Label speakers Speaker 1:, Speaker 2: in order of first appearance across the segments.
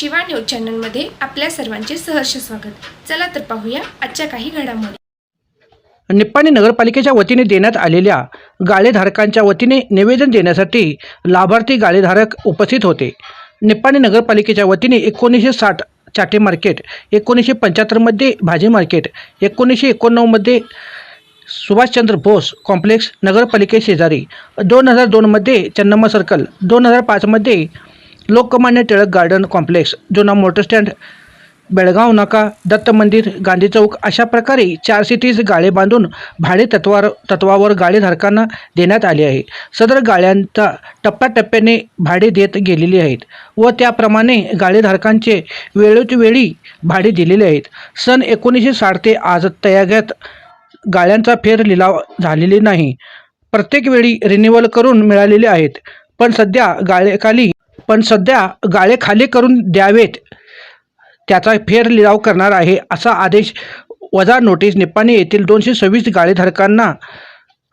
Speaker 1: Shiva news चॅनलमध्ये आपल्या सर्वांचे सहर्ष स्वागत. चला तर पाहूया आजच्या काही घडामोडी.
Speaker 2: निप्पाणी नगरपालिकेच्या वतीने देण्यात आलेल्या गाळेधारकांच्या वतीने निवेदन देण्यासाठी लाभार्थी गाळेधारक उपस्थित होते. निप्पाणी नगरपालिकेच्या वतीने एकोणीसशे साठ चाटे मार्केट एकोणीसशे पंच्याहत्तरमध्ये भाजी मार्केट एकोणीसशे एकोणनव्वदमध्ये सुभाषचंद्र बोस कॉम्प्लेक्स नगरपालिके शेजारी दोन हजार दोनमध्ये चन्नम्मा सर्कल दोन हजार पाचमध्ये लोकमान्य टिळक गार्डन कॉम्प्लेक्स जुना मोटर स्टँड बेळगाव नाका दत्त मंदिर गांधी चौक अशा प्रकारे चार सिटीज गाळे बांधून भाडे तत्वावर तत्वावर गाळेधारकांना देण्यात आले आहे. सदर गाळ्यांचा टप्प्याटप्प्याने भाडे देत गेलेली आहेत व त्याप्रमाणे गाळेधारकांचे वेळोवेळी भाडे दिलेले आहेत. सन एकोणीसशे साठ ते आज तयाग्यात गाळ्यांचा फेर लिलाव झालेले नाही. प्रत्येक वेळी रिन्युअल करून मिळालेले आहेत. पण सध्या गाळेखाली पण सध्या गाळे खाली करून द्यावेत. त्याचा फेर लिलाव करणार आहे असा आदेश वजा नोटीस निप्पाणी येथील दोनशे सव्वीस गाळेधारकांना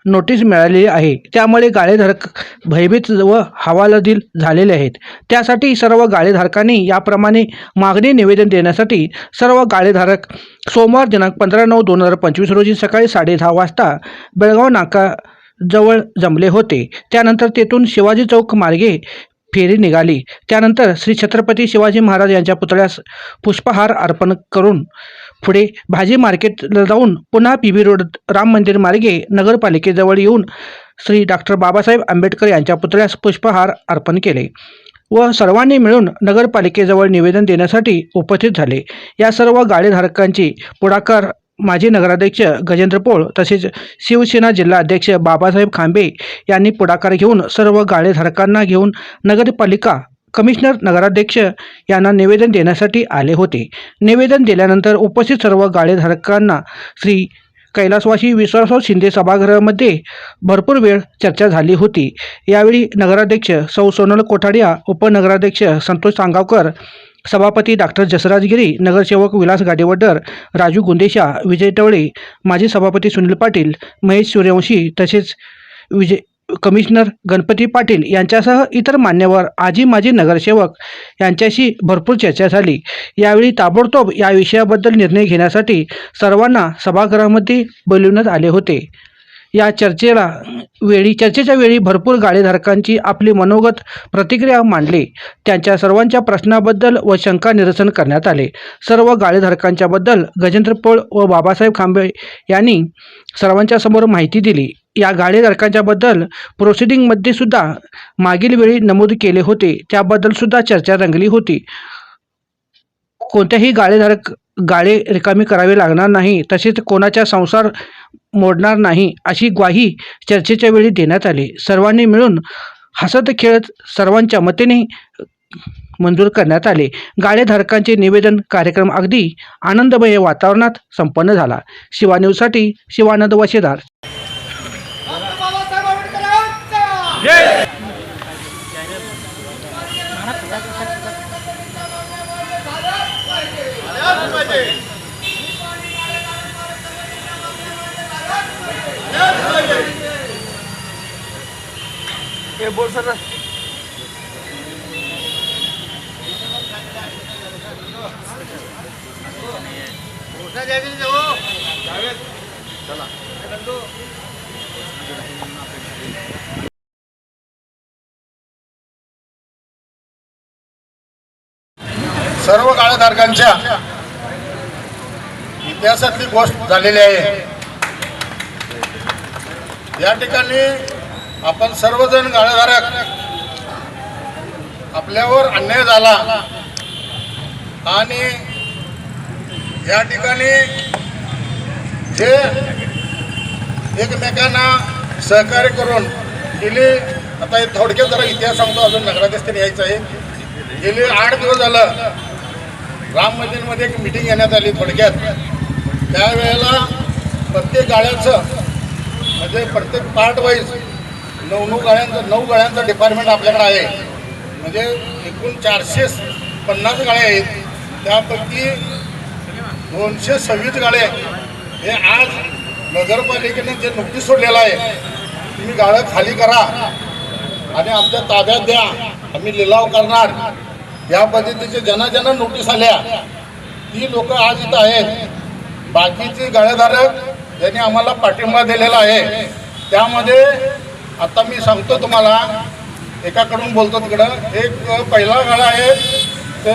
Speaker 2: नोटीस मिळालेली आहे. त्यामुळे गाळेधारक भयभीत व हवालदिल झालेले आहेत. त्यासाठी सर्व गाळेधारकांनी याप्रमाणे मागणी निवेदन देण्यासाठी सर्व गाळेधारक सोमवार दिनांक पंधरा नऊ दोन हजार पंचवीस रोजी सकाळी साडेदहा वाजता बेळगाव नाका जवळ जमले होते. त्यानंतर तेथून शिवाजी चौक मार्गे फेरी निघाली. त्यानंतर श्री छत्रपती शिवाजी महाराज यांच्या पुतळ्यास पुष्पहार अर्पण करून पुढे भाजी मार्केटला जाऊन पुन्हा पी बी रोड राम मंदिर मार्गे नगरपालिकेजवळ येऊन श्री डॉक्टर बाबासाहेब आंबेडकर यांच्या पुतळ्यास पुष्पहार अर्पण केले व सर्वांनी मिळून नगरपालिकेजवळ निवेदन देण्यासाठी उपस्थित झाले. या सर्व गाडीधारकांची पुढाकार माजी नगराध्यक्ष गजेंद्र पोळ तसेच शिवसेना जिल्हा अध्यक्ष बाबासाहेब खांबे यांनी पुढाकार घेऊन सर्व गाळेधारकांना घेऊन नगरपालिका कमिशनर नगराध्यक्ष यांना निवेदन देण्यासाठी आले होते. निवेदन दिल्यानंतर उपस्थित सर्व गाळेधारकांना श्री कैलासवासी विश्वासराव शिंदे सभागृहामध्ये भरपूर वेळ चर्चा झाली होती. यावेळी नगराध्यक्ष सौ सोनल कोठाडिया उपनगराध्यक्ष संतोष सांगावकर सभापती डॉक्टर जसराज गिरी नगरसेवक विलास गाडेवडर राजू गुंदेशा विजय टवळे माजी सभापती सुनील पाटील महेश सूर्यवंशी तसेच विजय कमिशनर गणपती पाटील यांच्यासह इतर मान्यवर आजी माजी नगरसेवक यांच्याशी भरपूर चर्चा झाली. यावेळी ताबडतोब या विषयाबद्दल निर्णय घेण्यासाठी सर्वांना सभागृहामध्ये बोलविण्यात आले होते. या चर्चेला वेळी चर्चेच्या वेळी भरपूर गाळेधारकांची आपली मनोगत प्रतिक्रिया मांडली. त्यांच्या सर्वांच्या प्रश्नाबद्दल व शंका निरसन करण्यात आले. सर्व गाळेधारकांच्याबद्दल गजेंद्र पोळ व बाबासाहेब खांबे यांनी सर्वांच्या समोर माहिती दिली. या गाळेधारकांच्याबद्दल प्रोसिडिंगमध्ये सुद्धा मागील वेळी नमूद केले होते. त्याबद्दल सुद्धा चर्चा रंगली होती. कोणत्याही गाळेधारक गाळे रिकामी करावे लागणार नाही तसेच कोणाचा संसार मोडणार नाही अशी ग्वाही चर्चेच्या वेळी देण्यात आली. सर्वांनी मिळून हसत खेळत सर्वांच्या मतेने मंजूर करण्यात आले. गाळेधारकांचे निवेदन कार्यक्रम अगदी आनंदमय वातावरणात संपन्न झाला. शिवा न्यूजसाठी शिवानंद वशेदार.
Speaker 3: डॉक्टर बाबासाहेब आंबेडकरांचा
Speaker 4: सर्व काळधारकांच्या इतिहासातली गोष्ट झालेली आहे. या ठिकाणी आपण सर्वजण गाळधारक आपल्यावर अन्याय झाला आणि या ठिकाणी जे एकमेकांना सहकार्य करून गेली आता हे थोडक्यात जरा इतिहास सांगतो अजून नगराध्यक्षांनी यायचं आहे. गेले आठ दिवस झालं राम मंदिरमध्ये एक मिटिंग घेण्यात आली थोडक्यात. त्यावेळेला प्रत्येक गाड्यांचं म्हणजे प्रत्येक पार्ट वाईज नऊ नऊ गाड्यांचं नऊ गाड्यांचं डिपार्टमेंट आपल्याकडे आहे. म्हणजे एकूण चारशे पन्नास गाड्या आहेत. त्यापैकी दोनशे सव्वीस गाड्या हे आज नगरपालिकेने जे नुकतीच सोडलेलं आहे तुम्ही गाळं खाली करा आणि आमच्या ताब्यात द्या. आम्ही लिलाव करणार. या पद्धतीचे ज्यांना ज्यांना नोटीस आल्या ती लोक आज इथं आहेत. बाकीचे गाळेधारक यांनी आम्हाला पाठिंबा दिलेला आहे त्यामध्ये आता मी सांगतो तुम्हाला एकाकडून बोलतो तिकडं. एक पहिला गाळा आहे ते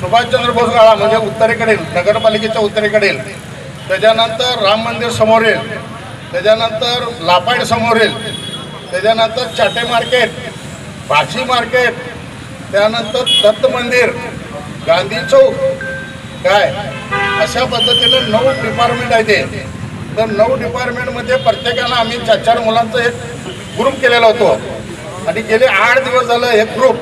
Speaker 4: सुभाषचंद्र बोस गाळा म्हणजे उत्तरेकडील नगरपालिकेच्या उत्तरेकडील. त्याच्यानंतर राम मंदिर समोरील त्याच्यानंतर लापाड समोरील त्याच्यानंतर चाटे मार्केट भाजी मार्केट त्यानंतर दत्त मंदिर गांधी चौक. काय? अशा पद्धतीने नऊ डिपार्टमेंट आहे ते. तर नऊ डिपार्टमेंटमध्ये प्रत्येकाला आम्ही चार चार मुलांचं एक ग्रुप केलेला होतो. आणि गेले आठ दिवस झालं हे ग्रुप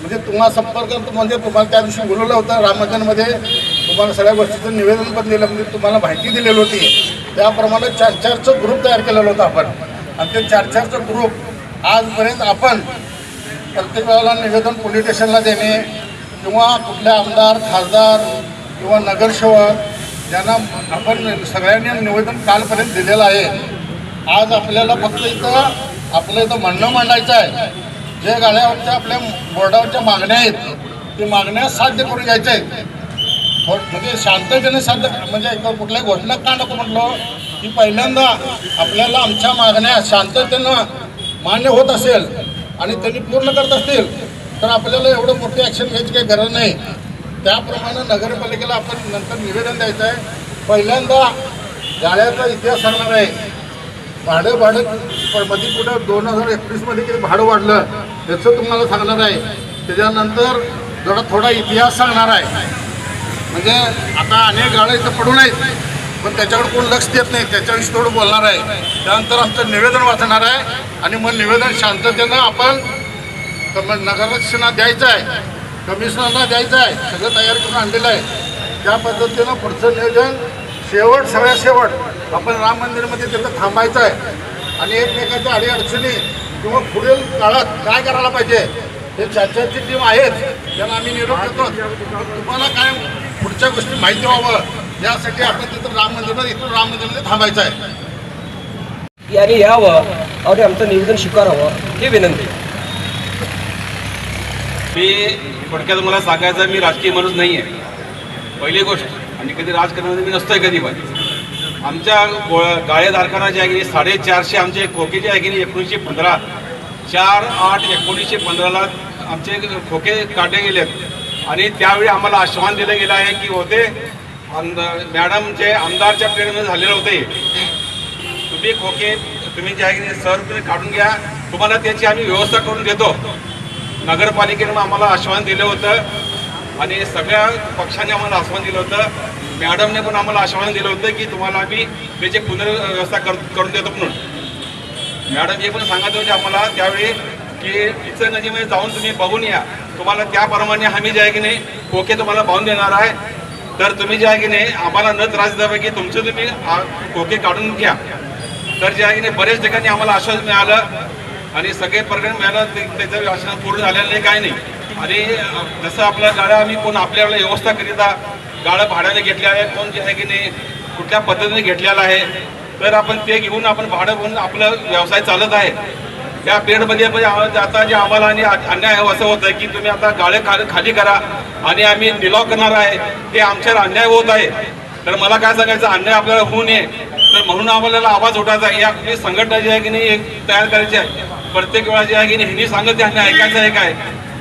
Speaker 4: म्हणजे तुम्हाला संपर्क म्हणजे तुम्हाला त्या दिवशी बोलवलं होतं राम तुम्हाला सगळ्या गोष्टीचं निवेदन पण दिलं म्हणजे तुम्हाला माहिती दिलेली होती. त्याप्रमाणे चार चारचं ग्रुप तयार केलेलं होतं आपण. आणि ते चार चारचं ग्रुप आजपर्यंत आपण प्रत्येक वेळेला निवेदन पोलीस स्टेशनला देणे किंवा कुठल्या आमदार खासदार किंवा नगरसेवक ज्यांना आपण सगळ्यांनी निवेदन कालपर्यंत दिलेलं आहे आज आपल्याला फक्त इथं आपलं इथं म्हणणं मांडायचं आहे. जे गाड्यावरच्या आपल्या बोर्डावरच्या मागण्या आहेत ते मागण्या साध्य करून घ्यायच्या आहेत. म्हणजे शांततेने साध्य म्हणजे एक कुठल्याही घोषणा का नको म्हटलो की पहिल्यांदा आपल्याला आमच्या मागण्या शांततेनं मान्य होत असेल आणि त्यांनी पूर्ण करत असतील तर आपल्याला एवढं मोठी ॲक्शन घ्यायची काही गरज नाही. त्याप्रमाणे नगरपालिकेला आपण नंतर निवेदन द्यायचं आहे. पहिल्यांदा गाड्याचा इतिहास सांगणार आहे. भाडं भाडं मध्ये कुठं दोन हजार एकवीसमध्ये किती भाडं वाढलं त्याचं तुम्हाला सांगणार आहे. त्याच्यानंतर जरा थोडा इतिहास सांगणार आहे. म्हणजे आता अनेक गाड्या इथं पडून आहेत पण त्याच्याकडे कोण लक्ष देत नाही त्याच्याविषयी थोडं बोलणार आहे. त्यानंतर आमचं निवेदन वाचणार आहे आणि मग निवेदन शांततेनं आपण कम- द्यायचं आहे. कमिशनरला द्यायचं आहे. सगळं तयार करून आणलेलं आहे. त्या पद्धतीनं पुढचं नियोजन शेवट सगळ्यात शेवट आपण राम मंदिरमध्ये तिथं थांबायचं आहे. आणि एकमेकाच्या अडीअडचणी किंवा पुढील काळात काय करायला पाहिजे हे चर्चाची टीम आहेत त्यांना आम्ही निरोप देतो तुम्हाला काय पुढच्या गोष्टी माहिती व्हावं यासाठी आपण तिथं राम मंदिरमध्ये इथून राम मंदिरमध्ये थांबायचं आहे.
Speaker 5: याने यावं आणि आमचं निवेदन स्वीकारावं ही विनंती.
Speaker 6: मी थोडक्यात मला सांगायचं मी राजकीय माणूस नाही आहे पहिली गोष्ट आणि कधी राजकारणामध्ये मी नसतोय कधी पण. आमच्या गो गाळेधारकांना जे आहे की साडेचारशे आमचे खोके जे आहे की नाही, एकोणीसशे पंधरा चार आठ एकोणीसशे पंधराला आमचे खोके काढले गेलेत आणि त्यावेळी आम्हाला आश्वासन दिलं गेलं आहे की होते आमदार मॅडम जे आमदारच्या प्रेरणेने झालेले होते तुम्ही खोके तुम्ही जे आहे की नाही, सर तुम्ही काढून घ्या तुम्हाला त्याची आम्ही व्यवस्था करून देतो. नगरपालिकेनं आम्हाला आश्वासन दिलं होतं आणि सगळ्या पक्षांनी आम्हाला आश्वासन दिलं होतं. मॅडमने पण आम्हाला आश्वासन दिलं होतं की तुम्हाला आम्ही त्याची पुनर्व्यवस्था कर करून देतो म्हणून. मॅडम हे पण सांगत होते आम्हाला त्यावेळी की इचलकरंजीमध्ये जाऊन तुम्ही बघून या. तुम्हाला त्याप्रमाणे हमी जे आहे की नाही खोके तुम्हाला पाहून देणार आहे. तर तुम्ही जे आहे की नाही आम्हाला न त्रास द्यावा की तुमचं तुम्ही कोके खोके काढून घ्या. तर जे आहे की नाही बरेच ठिकाणी आम्हाला आश्वासन मिळालं. आणि सगळे प्रकरण मिळालं ते- त्याचं आश्वासन पूर्ण झालेलं नाही काय नाही. आणि जसं आपल्या गाड्या आम्ही कोण आपल्याला व्यवस्था करीता गाड्या भाड्याने घेतल्या आहे कोण जे आहे की नाही कुठल्या पद्धतीने घेतलेला आहे तर आपण ते घेऊन आपण भाडं घेऊन आपलं व्यवसाय चालत आहे. त्या पिरियडमध्ये पण आता जे आम्हाला आणि अन्याय हो, असं होतं की तुम्ही आता गाळे खाली खाली करा आणि आम्ही निलाव करणार आहे ते आमच्यावर अन्याय होत आहे. तर मला काय सांगायचं अन्याय आपल्याला होऊ नये. तर म्हणून आम्हाला आवाज उठायचा आहे. या आपली संघटना जी आहे की नाही एक तयार करायची आहे. प्रत्येक वेळा जे आहे की नाही हिनी सांगत आहे आणि ऐकायचं आहे काय?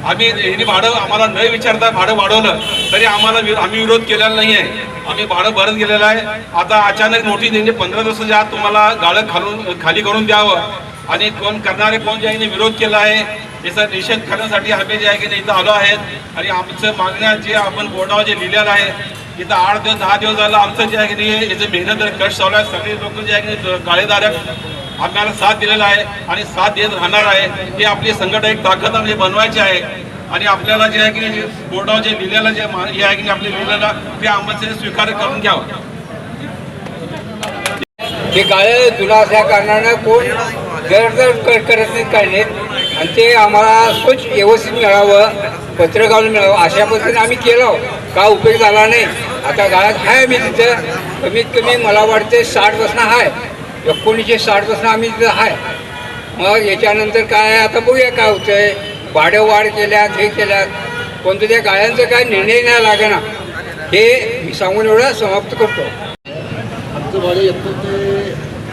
Speaker 6: आम्ही हिनी भाडं आम्हाला न विचारता भाडं वाढवलं तरी आम्हाला आम्ही विरोध केलेला नाही आहे. आम्ही भाडं भरत गेलेलं आहे. आता अचानक नोटीस दिली पंधरा दिवसाच्या आत तुम्हाला गाळं खालून खाली करून द्यावं. आणि कोण करणारे कोण जे आहे विरोध केला आहे. याचा निषेध करण्यासाठी आम्ही जे आहे की इथं आलो आहेत. आणि आमचं मागण्या जे आपण बोर्डावर जे लिहिलेलं आहे इथं आठ दिवस दहा दिवस झाला आमचं जे आहे की नाही याचं मेहनत आणि कष्ट चालू आहे. सगळे लोक जे आहे की गाळेधारक आम्हाला साथ दिलेला आहे आणि साथ देत राहणार आहे. हे आपली संघटना एक ताकद आम्ही बनवायची आहे. आणि आपल्याला जे आहे की बोर्डावर जे लिहिलेलं जे हे आहे की नाही आपले लिहिलेलं ते आम्हाला स्वीकार करून घ्यावं.
Speaker 5: ते गाळे जुना असल्या कारणानं कोण गैरदर करत नाहीत काय नाहीत. आणि ते आम्हाला स्वच्छ व्यवस्थित मिळावं पत्र घालून मिळावं अशा पद्धतीने आम्ही केलं. का उपयोग झाला नाही. आता गाळ्यात आहे मी तिथं. कमीत कमी मला वाटते साठ बसणं आहे एकोणीसशे साठ बसणं आम्ही तिथं आहे मग याच्यानंतर काय आता बघूया काय होतंय. भाडं वाढ केल्यात हे केल्यात. कोणतं त्या गाळ्यांचं काय निर्णय नाही लागणार हे मी सांगून एवढं समाप्त करतो.
Speaker 7: आमचं भाडं एकूण ते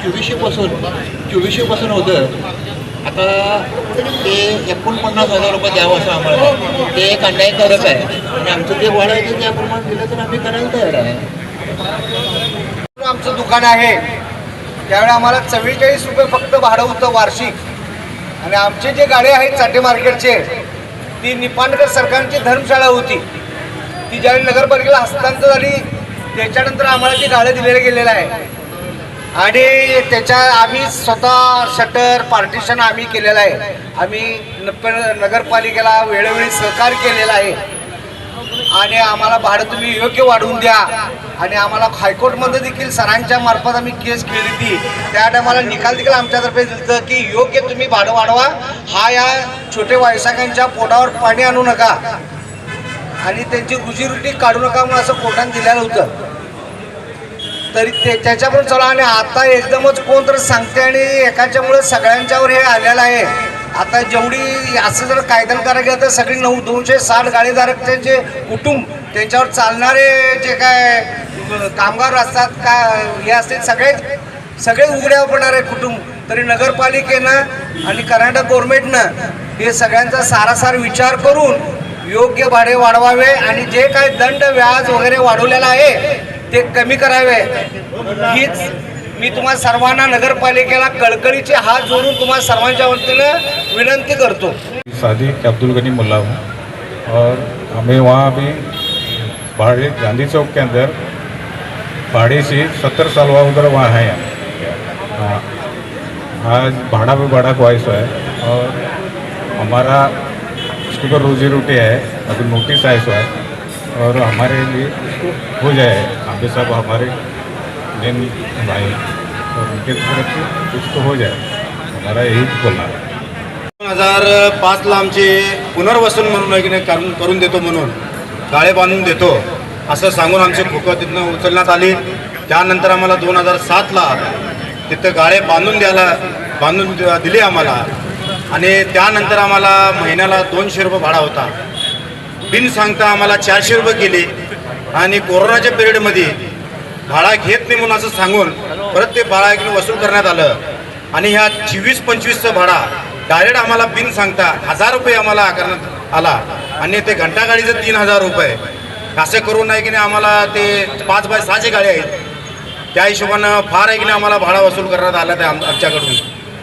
Speaker 7: चोवीसशेपासून चोवीसशेपासून होतं. आता ते एकोणपन्नास हजार रुपये द्यावं असं आम्हाला. ते एक अन्यायकारक आहे. आणि आमचं जे भाडं आहे ते त्याप्रमाणे दिलं तर आम्ही करायला तयार आहे.
Speaker 3: आमचं दुकान आहे. त्यावेळी आम्हाला चव्वेचाळीस रुपये फक्त भाडं होतं वार्षिक. आणि आमचे जे गाडे आहेत चाटे मार्केटचे ती निपाणकर सरकारची धर्मशाळा होती. ती ज्यावेळी नगरपालिकेला हस्तांतर झाली त्याच्यानंतर आम्हाला ती गाडं दिलेलं गेलेलं आहे आणि त्याच्या आम्ही स्वतः शटर पार्टिशन आम्ही केलेलं आहे. आम्ही नगरपालिकेला वेळोवेळी सहकार्य केलेलं आहे. आणि आम्हाला भाडं तुम्ही योग्य वाढवून द्या. आणि आम्हाला हायकोर्टमध्ये देखील सरांच्या मार्फत आम्ही केस केली होती त्या टायमाला निकाल देखील आमच्यातर्फे दिलं की योग्य तुम्ही भाडं वाढवा. हा या छोटे व्यावसायिकांच्या पोटावर पाणी आणू नका. आणि त्यांची रुजीरुटी काढू नका म्हणून असं कोर्टाने दिलेलं होतं. तरी ते त्याच्यामुळे चला आणि आता एकदमच कोण तर सांगते आणि एकाच्यामुळे सगळ्यांच्यावर हे आलेलं आहे. आता जेवढी असं जर कायदा करायला गेलं तर सगळी नऊ दोनशे साठ गाडीधारकचे जे कुटुंब त्यांच्यावर चालणारे जे काय कामगार असतात का हे असतील सगळे सगळे उघड्यावर पडणारे कुटुंब. तरी नगरपालिकेनं आणि कर्नाटक गव्हर्नमेंटनं हे सगळ्यांचा सारासार विचार करून योग्य भाडे वाढवावे आणि जे काय दंड व्याज वगैरे वाढवलेलं आहे ते कमी करावे. हीच मी तुम्हा सर्वांना नगरपालिकेला कळकळीचे हात जोडून तुम्हा सर्वांच्या वतीनं विनंती करतो.
Speaker 8: सादिक अब्दुल गनी मुल्ला. हूँ और हमें वहाँ अभी भाड़े गांधी चौक के अंदर भाड़े से सत्तर साल हुआ उधर वहाँ है यहाँ। आज भाड़ा पे भाड़ा ख्वाहिश है। और हमारा उसके ऊपर रोजी रोटी है। अभी नोटिस आया सो है। और हमारे लिए हो जाए। आगे सब हमारे मेन भाई और उनके तरफ से कुछ तो हो जाए। हमारा यही बोलना है।
Speaker 4: दोन हजार पाचला आमचे पुनर्वसन म्हणून की नाही करून करून देतो म्हणून गाळे बांधून देतो असं सांगून आमचे खोकं तिथनं उचलण्यात आली. त्यानंतर आम्हाला दोन हजार सातला तिथं गाळे बांधून द्यायला बांधून द- दिले आम्हाला. आणि त्यानंतर आम्हाला महिन्याला दोनशे रुपये भाडा होता. बिन सांगता आम्हाला चारशे रुपये केले आणि कोरोनाच्या पिरियडमध्ये भाडा घेत नाही म्हणून असं सांगून परत ते भाडा इकडे वसूल करण्यात आलं. आणि ह्या चोवीस पंचवीसचं भाडा डायरेक्ट आम्हाला बिन सांगता हजार रुपये आम्हाला आकारण्यात आला. आणि ते घंटागाडीचं तीन हजार रुपये. असं करून नाही की नाही आम्हाला ते पाच बाय सहाचे गाडी आहेत त्या हिशोबानं फार आहे की नाही आम्हाला भाडा वसूल करण्यात आला त्या आम आमच्याकडून.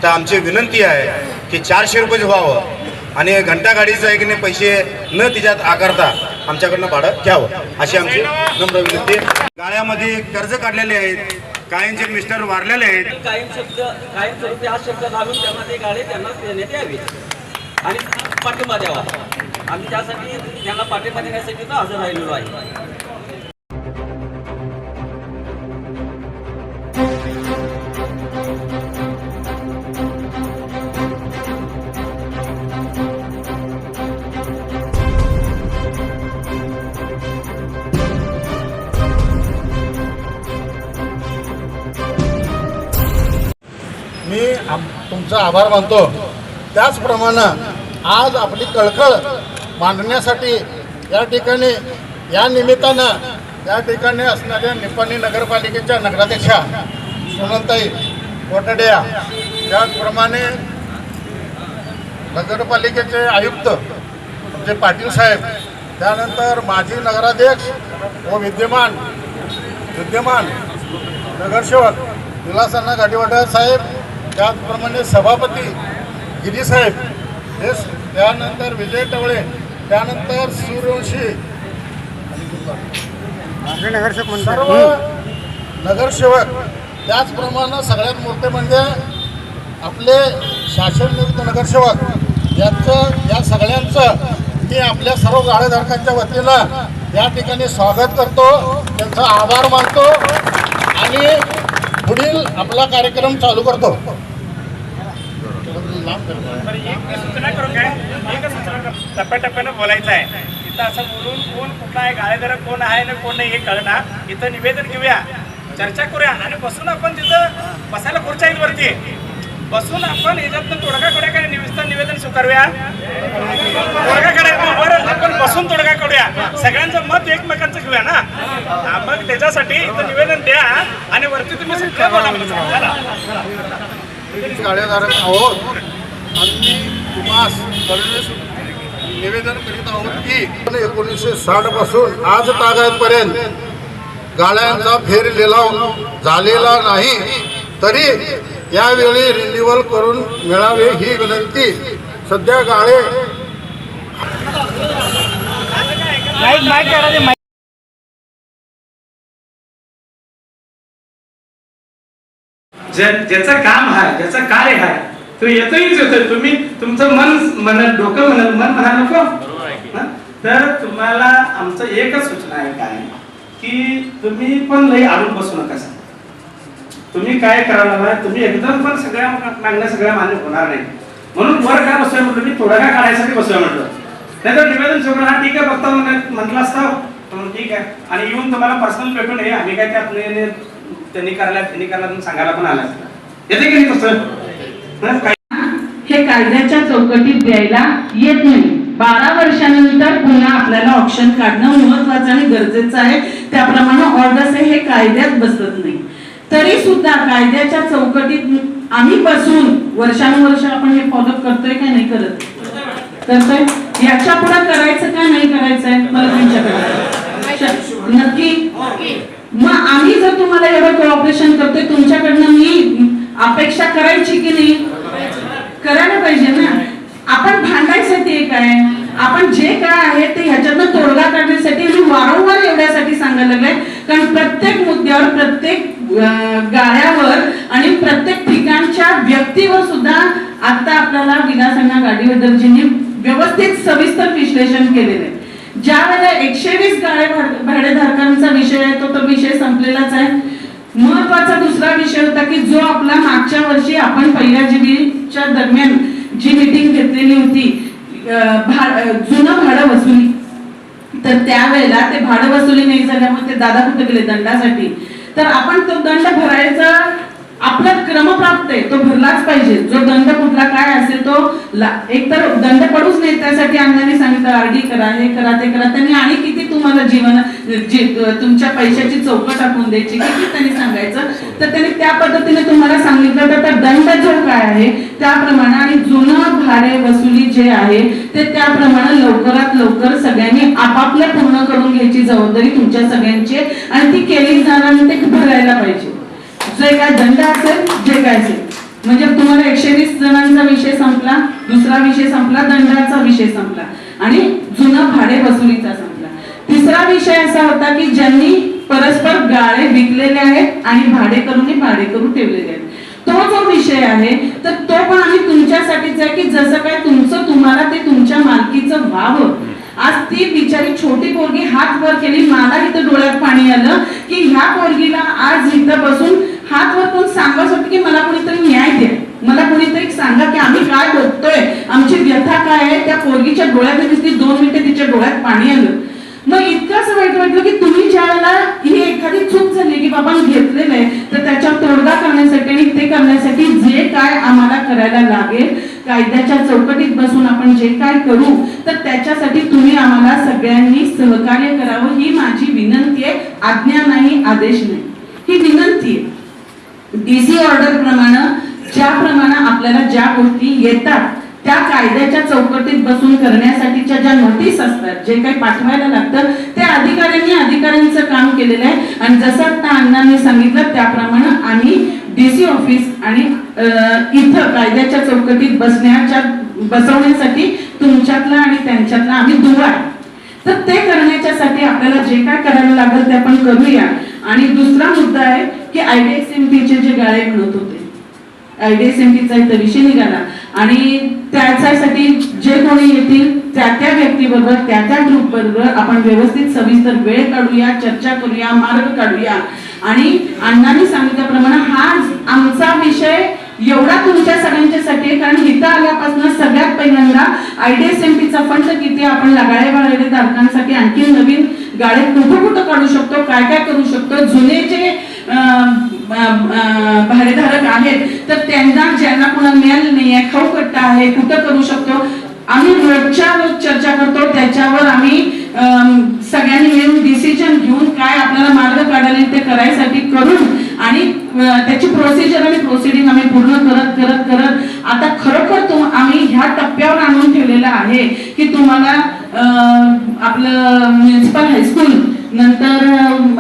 Speaker 4: तर आमची विनंती आहे की चारशे रुपये व्हावं. आणि घंटा गाडीचं आहे की नाही पैसे न तिच्यात आकारता आमच्याकडनं भाडं घ्यावं अशी आमची नम्र विनंती. गाळ्यामध्ये कर्ज काढलेले आहेत काहींचे मिस्टर वारलेले आहेत.
Speaker 9: कायम शब्द कायम स्वरूपी हा शब्द घालून त्यांना ते गाडे त्यांना देण्यात यावे. आणि पाठिंबा द्यावा. आम्ही त्यासाठी त्यांना पाठिंबा देण्यासाठी हजर राहिलेलो आहे.
Speaker 4: मी आम तुमचा आभार मानतो. त्याचप्रमाणे आज आपली कळकळ मांडण्यासाठी या ठिकाणी या निमित्तानं या ठिकाणी असणाऱ्या निपाणी नगरपालिकेच्या नगराध्यक्षा सुनंताई कोटड्या त्याचप्रमाणे नगरपालिकेचे आयुक्त जे पाटील साहेब त्यानंतर माजी नगराध्यक्ष व विद्यमान विद्यमान नगरसेवक विलासांना गाडीवाडा साहेब त्याचप्रमाणे सभापती गिरी साहेब हे त्यानंतर विजय टवळे त्यानंतर सूर्यवंशी. सर्व नगरसेवक त्याचप्रमाणे सगळ्यात मोठे म्हणजे आपले शासन नियुक्त नगरसेवक यांचं या सगळ्यांचं मी आपल्या सर्व गाळेधारकांच्या वतीनं या ठिकाणी स्वागत करतो त्यांचा आभार मानतो आणि पुढील आपला कार्यक्रम चालू करतो.
Speaker 10: सूचना करू काय एकच सूचना टप्प्याटप्प्यानं बोलायचं आहे. इथं असं बोलून कोण कुठला आहे गाळेदार कोण आहे ना कोण नाही हे कळणार. इथं निवेदन घेऊया. चर्चा करूया आणि बसून आपण तिथं बसायला खुर्च्या आहेत वरती. बसून आपण याच्यातनं तोडगा काढूया काय निवेदन निवेदन स्वीकारूया. तोडगा काढायला बरं आपण बसून तोडगा काढूया. सगळ्यांचं मत एकमेकांचं घेऊया ना. मग त्याच्यासाठी इथं निवेदन द्या आणि वरती तुम्ही सगळं बोला. म्हणजे.
Speaker 4: आम्ही तुम्हास कळविस निवेदन करीत आहोत की एकोणीसशे साठपासून आज तागायतपर्यंत गाळ्यांचा फेर लिलाव झालेला नाही तरी यावेळी रिन्युअल करून मिळावे ही विनंती. सध्या गाळे
Speaker 10: ज्या ज्याचं काम आहे ज्याचं कार्य आहे तो येतोहीच येतोय तुम्ही तुमचं मन म्हणत डोकं म्हणत मन म्हणाल नको? तर तुम्हाला आमचं एकच सूचना आहे काय? की तुम्ही पण लई आडून बसू नका सर. तुम्ही काय करायला तुम्ही एकदम पण सगळ्या मागण्या सगळ्या मान्य होणार नाही. म्हणून वर काय बसूया म्हटलं? मी थोडा काय काढायसाठी बसूया म्हटलं. नाही तर निवेदन सगळं हा ठीक आहे बघता म्हणत- म्हटलं असतं. म्हणून ठीक आहे. आणि येऊन तुम्हाला पर्सनल भेटून हे आम्ही काय त्यात त्यांनी करायला त्यांनी करायला सांगायला पण आला येते की नाही तसं? हे
Speaker 11: कायद्याच्या चौकटीत द्यायला येत नाही. बारा वर्षानंतर पुन्हा आपल्याला ऑप्शन काढणं महत्वाचं आणि गरजेचं आहे. त्याप्रमाणे ऑर्डर्स आहे हे कायद्यात बसत नाही. तरी सुद्धा कायद्याच्या चौकटीत आम्ही बसून वर्षानुवर्ष आपण हे फॉलोअप करतोय का नाही करत? करतोय? याच्यापुढे करायचं का नाही करायचंय? मला तुमच्याकडे नक्की? मग आम्ही जर तुम्हाला एवढं कोऑपरेशन करतोय तुमच्याकडनं मी अपेक्षा करायची की नाही? करायला पाहिजे ना. आपण भांडायसाठी एक आहे. आपण जे काय आहे ते ह्याच्यातनं तोडगा काढण्यासाठी आणि वारंवार एवढ्यासाठी सांगायला लागले कारण प्रत्येक मुद्द्यावर प्रत्येक गाळ्यावर आणि प्रत्येक ठिकाणच्या व्यक्तीवर सुद्धा आता आपल्याला विलासांना गाडीबद्दलजींनी व्यवस्थित सविस्तर विश्लेषण केलेलं आहे. ज्या वेळेला एकशे वीस गाळे भाडेधारकांचा विषय आहे तो तो विषय संपलेलाच आहे. महत्त्वाचा दुसरा विषय होता की जो आपला मागच्या वर्षी आपण पहिल्या जीबीच्या दरम्यान जी मिटिंग घेतलेली होती जुनं भाडं वसुली तर त्यावेळेला ते भाडं वसुली नाही झाल्यामुळे ते दादा कुठे गेले? दंडासाठी. तर आपण तो दंड भरायचा आपला क्रमप्राप्त आहे तो भरलाच पाहिजे. जो दंड कुठला काय असेल तो एकतर दंड पडूच नाही त्यासाठी अण्णांनी सांगितलं आरडी करा हे करा ते करा. त्यांनी आणि किती तुम्हाला जीवन जी- तुमच्या पैशाची चौकट टाकून द्यायची किती त्यांनी सांगायचं? तर त्यांनी त्या पद्धतीने तुम्हाला सांगितलं तर दंड जो काय आहे त्याप्रमाणे आणि जुनं भाडे वसुली जे आहे ते त्याप्रमाणे लवकरात लवकर सगळ्यांनी आपापल्या पूर्ण करून घ्यायची जबाबदारी तुमच्या सगळ्यांची आणि ती केली जाणार ते भरायला पाहिजे. जे काय दंड असेल जे काय असेल. म्हणजे तुम्हाला एकशे वीस जणांचा विषय संपला दुसरा विषय संपला दंडाचा विषय संपला. आणि जुनं भाडे वसुलीचा संपला. तिसरा विषय असा होता की ज्यांनी परस्पर गाळे विकलेले आहेत आणि भाडे करून भाडे करून ठेवलेले आहेत. तो जो विषय आहे तर तो पण आम्ही तुमच्यासाठीच आहे की जसं काय तुमचं तुम्हाला ते तुमच्या मालकीचं व्हावं. आज ती बिचारी छोटी पोरगी हात वर केली मला इथं डोळ्यात पाणी आलं की ह्या पोरगीला आज इथं बसून हात वर कोण सांगत होते की मला कोणीतरी न्याय द्या मला कोणीतरी सांगा की आम्ही काय बघतोय आमची व्यथा काय आहे? त्या पोरगीच्या डोळ्यात दिसली. दोन मिनिटं तिच्या डोळ्यात पाणी आलं. मग इतकं असं वाईट वाटलं की तुम्ही ज्या वेळेला ही एखादी चूक झाली की बाबा घेतलेलं आहे तर त्याच्या तोडगा करण्यासाठी आणि ते करण्यासाठी जे काय आम्हाला करायला लागेल कायद्याच्या चौकटीत बसून आपण जे काय करू तर त्याच्यासाठी तुम्ही आम्हाला सगळ्यांनी सहकार्य करावं ही माझी विनंती आहे. आज्ञा नाही आदेश नाही. ही विनंती आहे. डीसी ऑर्डर प्रमाणे ज्याप्रमाणे आपल्याला ज्या गोष्टी येतात त्या कायद्याच्या चौकटीत बसून करण्यासाठीच्या ज्या नोटीस असतात जे काही पाठवायला लागतं ते अधिकाऱ्यांनी अधिकाऱ्यांचं काम केलेलं आहे. आणि जसं आता अण्णांनी सांगितलं त्याप्रमाणे आम्ही डीसी ऑफिस आणि इथं कायद्याच्या चौकटीत बसण्याच्या बसवण्यासाठी तुमच्यातला आणि त्यांच्यातला आम्ही दुवा आहे. तर ते करण्याच्यासाठी आपल्याला जे काय करायला लागेल ते आपण करूया. आणि दुसरा मुद्दा आहे की आयडीएसएमपीचे जे गाळे म्हणत होते. आयडीएसएमपीचा इथं विषय निघाला. आणि त्याच्यासाठी जे कोणी येतील त्या त्या व्यक्तीबरोबर त्या त्या ग्रुपबरोबर आपण व्यवस्थित सविस्तर वेळ काढूया चर्चा करूया मार्ग काढूया. आणि अण्णांनी सांगितल्याप्रमाणे हा आमचा विषय एवढा तुमच्या सगळ्यांच्यासाठी कारण इथं आल्यापासून सगळ्यात पहिल्यांदा आयडीएसएमपीचा फंड किती आपण लगाळे बाळे धारकांसाठी आणखी नवीन गाळे कुठं कुठं काढू शकतो काय काय करू शकतो जुने जे भाडेधारक आहेत तर त्यांना ज्यांना कुणाला मिळालं नाही आहे खाऊ कट्टा आहे कुठं करू शकतो आम्ही रोजच्या रोज चर्चा करतो त्याच्यावर आम्ही सगळ्यांनी मिळून डिसिजन घेऊन काय आपल्याला मार्ग काढायला ते करायसाठी करून आणि त्याची प्रोसिजर आणि प्रोसिडिंग आम्ही पूर्ण करत करत करत आता खरोखर तुम आम्ही ह्या टप्प्यावर आणून ठेवलेलं आहे की तुम्हाला आपलं म्युन्सिपल हायस्कूल नंतर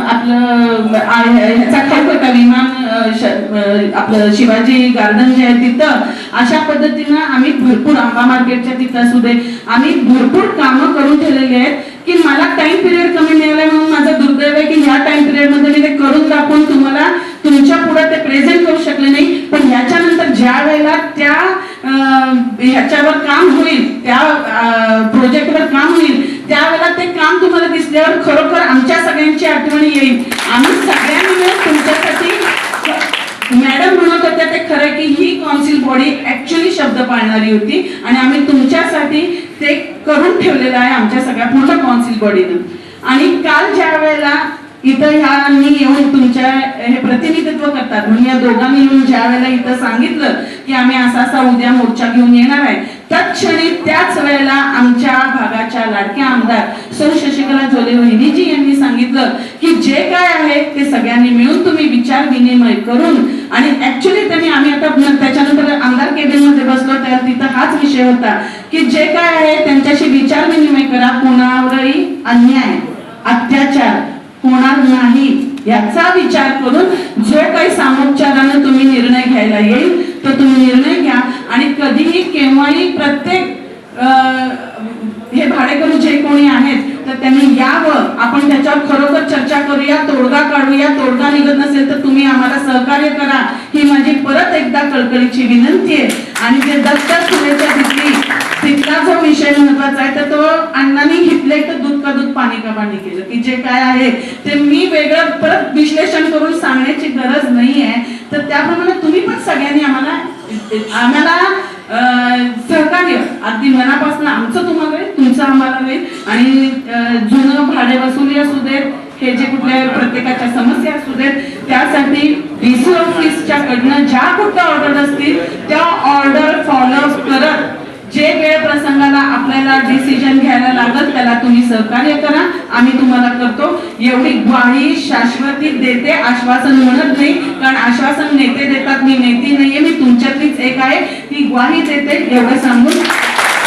Speaker 11: आपलं ह्याचा खलकटा विमान श- आपलं शिवाजी गार्डन जे आहे तिथं अशा पद्धतीनं आम्ही भरपूर आंबा मार्केटच्या तिथं असू दे आम्ही भरपूर कामं करून ठेवलेली आहेत. की मला टाइम पिरियड कमी मिळालाय म्हणून माझं दुर्दैव आहे की ह्या टाइम पिरियडमध्ये मी ते करून दाखवून तुम्हाला तुमच्यापुढे ते प्रेझेंट करू शकले नाही. पण ह्याच्यानंतर ज्या वेळेला त्या ह्याच्यावर काम होईल त्या प्रोजेक्टवर काम होईल त्यावेळेला ते काम तुम्हाला दिसल्यावर खरोखर आमच्या सगळ्यांची आठवण येईल. आम्ही सगळ्यांनी मिळून तुमच्यासाठी मॅडम म्हणत होत्या ते खरं की ही कौन्सिल बॉडी ऍक्च्युली शब्द पाळणारी होती. आणि आम्ही तुमच्यासाठी ते करून ठेवलेलं आहे आमच्या सगळ्या पूर्ण कॉन्सिल बॉडीनं आणि काल ज्या वेळेला इथं ह्यांनी येऊन तुमच्या हे प्रतिनिधित्व करतात म्हणून या दोघांनी येऊन ज्या वेळेला इथं सांगितलं की आम्ही असा असा उद्या मोर्चा घेऊन येणार आहे तत्क्षणी त्याच वेळेला आमच्या भागाच्या लाडक्या आमदार सौ शशिकला जोले वहिनीजी यांनी सांगितलं की जे काय आहे ते सगळ्यांनी मिळून तुम्ही विचार विनिमय करून आणि ऍक्च्युली त्यांनी आम्ही आता त्याच्यानंतर आमदार केबिनमध्ये बसलो तर तिथं हाच विषय होता की जे काय आहे त्यांच्याशी विचार विनिमय करा कोणावरही अन्याय अत्याचार होणार नाही याचा विचार करून जो काही सामोपचारानं तुम्ही निर्णय घ्यायला येईल तो तुम्ही निर्णय घ्या. आणि कधीही केव्हाही प्रत्येक हे भाडेकरू जे कोणी आहेत तर त्यांनी यावं. आपण त्याच्यावर खरोखर चर्चा करूया तोडगा काढूया. तोडगा निघत नसेल तर तुम्ही आम्हाला सहकार्य करा. ही माझी परत एकदा कळकळीची विनंती आहे. आणि जे दत्त फुलेच्या तिथली तिथला जो विषय महत्त्वाचा आहे तर तो अण्णांनी घेतले तर दूध का दूध पाणी का पाणी केलं. की जे काय आहे ते मी वेगळं परत विश्लेषण करून सांगण्याची गरज नाही आहे तर त्याप्रमाणे तुम्ही पण सगळ्यांनी आम्हाला आम्हाला सहकार्य अगदी मनापासून आमचं तुम्हाला तुमचं आम्हाला राहील आणि जुनं भाडे वसुली असू देत हे जे कुठल्या प्रत्येकाच्या समस्या असू देत त्यासाठी डीसी ऑफिसच्या कडनं ज्या कुठल्या ऑर्डर असतील त्या ऑर्डर फॉलो करत जे वेळ प्रसंगाला आपल्याला डिसिजन घ्यायला लागत त्याला तुम्ही सहकार्य करा. आम्ही तुम्हाला करतो. एवढी ग्वाही शाश्वती देते आश्वासन म्हणत नाही. कारण आश्वासन नेते देतात मी नेती नाहीये मी तुमच्यातलीच एक आहे. ती ग्वाही देते एवढं सांगून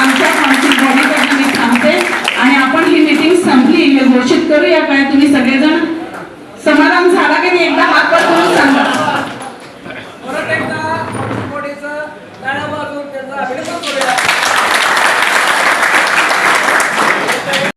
Speaker 11: आमच्या काउन्सिल बॉडीकडनं मी थांबते. आणि आपण ही मीटिंग संपली. हे घोषित करूया काय तुम्ही सगळेजण? समाधान झाला की नाही? एकदा हात वर करून सांगा.
Speaker 9: परत एकदा la pelota sobre.